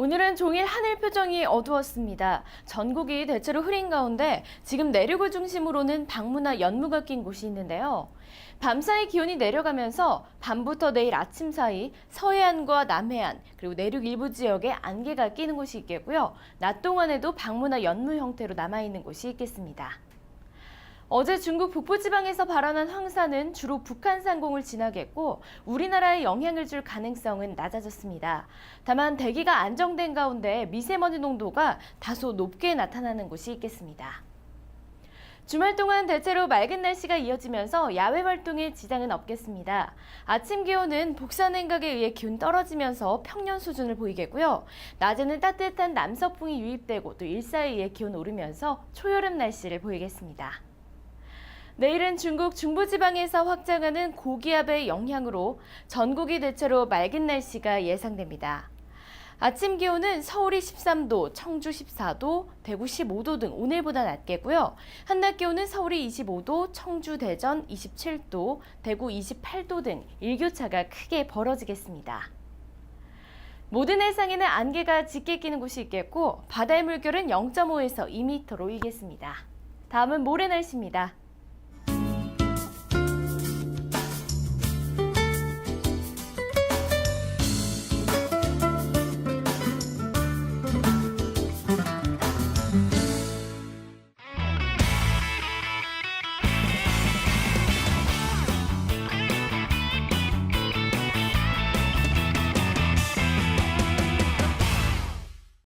오늘은 종일 하늘 표정이 어두웠습니다. 전국이 대체로 흐린 가운데 지금 내륙을 중심으로는 방무나 연무가 낀 곳이 있는데요. 밤사이 기온이 내려가면서 밤부터 내일 아침 사이 서해안과 남해안 그리고 내륙 일부 지역에 안개가 끼는 곳이 있겠고요. 낮 동안에도 방무나 연무 형태로 남아 있는 곳이 있겠습니다. 어제 중국 북부지방에서 발현한 황사는 주로 북한 상공을 지나겠고 우리나라에 영향을 줄 가능성은 낮아졌습니다. 다만 대기가 안정된 가운데 미세먼지 농도가 다소 높게 나타나는 곳이 있겠습니다. 주말 동안 대체로 맑은 날씨가 이어지면서 야외 활동에 지장은 없겠습니다. 아침 기온은 복사 냉각에 의해 기온 떨어지면서 평년 수준을 보이겠고요. 낮에는 따뜻한 남서풍이 유입되고 또 일사에 의해 기온 오르면서 초여름 날씨를 보이겠습니다. 내일은 중국 중부지방에서 확장하는 고기압의 영향으로 전국이 대체로 맑은 날씨가 예상됩니다. 아침 기온은 서울이 13도, 청주 14도, 대구 15도 등 오늘보다 낮겠고요. 한낮 기온은 서울이 25도, 청주, 대전 27도, 대구 28도 등 일교차가 크게 벌어지겠습니다. 모든 해상에는 안개가 짙게 끼는 곳이 있겠고 바다의 물결은 0.5에서 2m로 일겠습니다. 다음은 모레 날씨입니다.